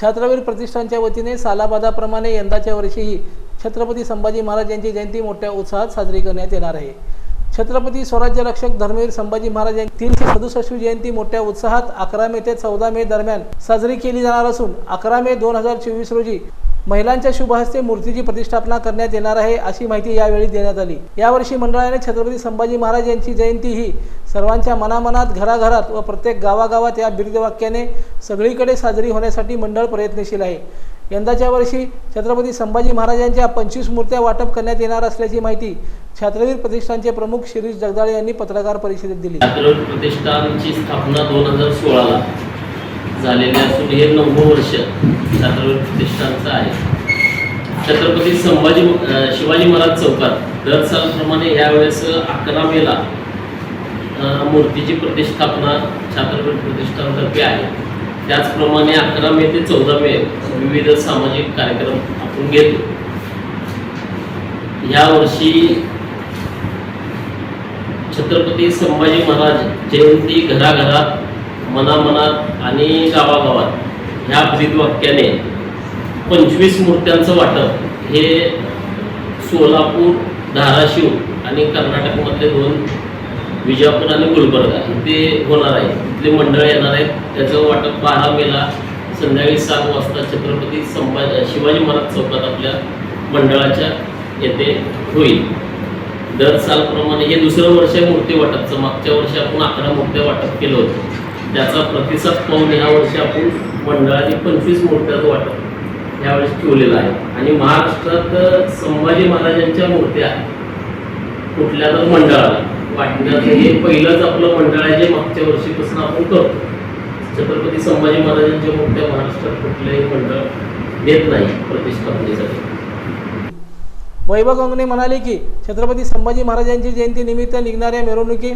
छात्रवीर प्रतिष्ठानच्या वतीने सालाबादाप्रमाणे यंदाच्या वर्षीही छत्रपती संभाजी महाराज यांची जयंती मोठ्या उत्साहात साजरी करण्यात येणार आहे. छत्रपती स्वराज्य रक्षक धर्मवीर संभाजी महाराज यांची तीनशे सदुसष्टवी जयंती मोठ्या उत्साहात अकरा मे ते चौदा मे दरम्यान साजरी केली जाणार असून अकरा मे दोन हजार चोवीस रोजी महिलांच्या शुभ हस्ते मूर्तीची प्रतिष्ठापना करण्यात येणार आहे अशी माहिती यावेळी देण्यात आली. यावर्षी मंडळाने छत्रपती संभाजी महाराज यांची जयंती ही सर्वांच्या मनामनात घराघरात व प्रत्येक गावागावात या बिर्दवाक्याने सगळीकडे साजरी होण्यासाठी मंडळ प्रयत्नशील आहे. यंदाच्या वर्षी छत्रपती संभाजी महाराजांच्या पंचवीस मूर्त्या वाटप करण्यात येणार असल्याची माहिती छात्रवीर प्रतिष्ठानचे प्रमुख शिरीष जगदाळे यांनी पत्रकार परिषदेत दिली. प्रतिष्ठानची स्थापना दोन हजार सोळाला झालेले असून हे नववं वर्ष छात्रवृत्ती प्रतिष्ठानचं आहे. छत्रपती संभाजी शिवाजी महाराज चौकात दर सालप्रमाणे यावेळेस अकरा मेला मूर्तीची प्रतिष्ठापना छात्रपती प्रतिष्ठानतर्फे आहे. त्याचप्रमाणे अकरा मे ते चौदा मे विविध सामाजिक कार्यक्रम आपण घेतो. यावर्षी छत्रपती संभाजी महाराज जयंती घराघरात मनामनात आणि गावागावात ह्या ब्रीदवाक्याने पंचवीस मूर्त्यांचं वाटप हे सोलापूर धाराशिव आणि कर्नाटकमधले दोन विजापूर आणि गुलबर्गा इथे होणार आहे. इथले मंडळ येणार आहेत. त्याचं वाटप बारा मेला संध्याकाळी सात वाजता छत्रपती संभाजी शिवाजी महाराज चौकात आपल्या मंडळाच्या येथे होईल. दर सालप्रमाणे हे दुसरं वर्ष मूर्ती वाटपचं. मागच्या वर्षी आपण अकरा मूर्त्या वाटप केलं होतं. त्याचा प्रतिसाद पाहून ह्या वर्षी आपण मंडळाने पंचवीस मूर्त्याचं वाटप यावेळेस ठेवलेलं आहे. आणि महाराष्ट्रात संभाजी महाराजांच्या मूर्त्या कुठल्या तर मंडळाला. वाटण्याचं हे पहिलंच आपलं मंडळ आहे जे मागच्या वर्षीपासून आपण करतो. छत्रपती संभाजी महाराजांच्या मूर्त्या महाराष्ट्रात कुठलंही मंडळ देत नाही प्रतिष्ठापनेसाठी वैभव गंगने म्हणाले की छत्रपती संभाजी महाराजांची जयंती निमित्त निघणाऱ्या मिरवणुकी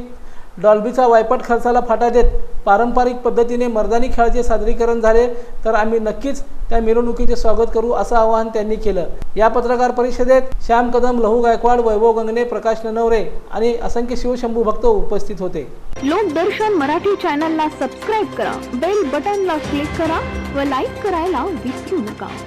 डॉल्बीचा वायपट खर्चाला फाटा देत पारंपरिक पद्धतीने मर्दानी खेळाचे सादरीकरण झाले तर आम्ही नक्कीच त्या मिरवणुकीचे स्वागत करू असं आवाहन त्यांनी केलं. या पत्रकार परिषदेत श्याम कदम लहू गायकवाड वैभव गंगणे प्रकाश ननवरे आणि असंख्य शिवशंभू भक्त उपस्थित होते. लोकदर्शन मराठी चॅनलला सबस्क्राईब करा बेल बटनला क्लिक करा व लाईक करायला विसरू नका.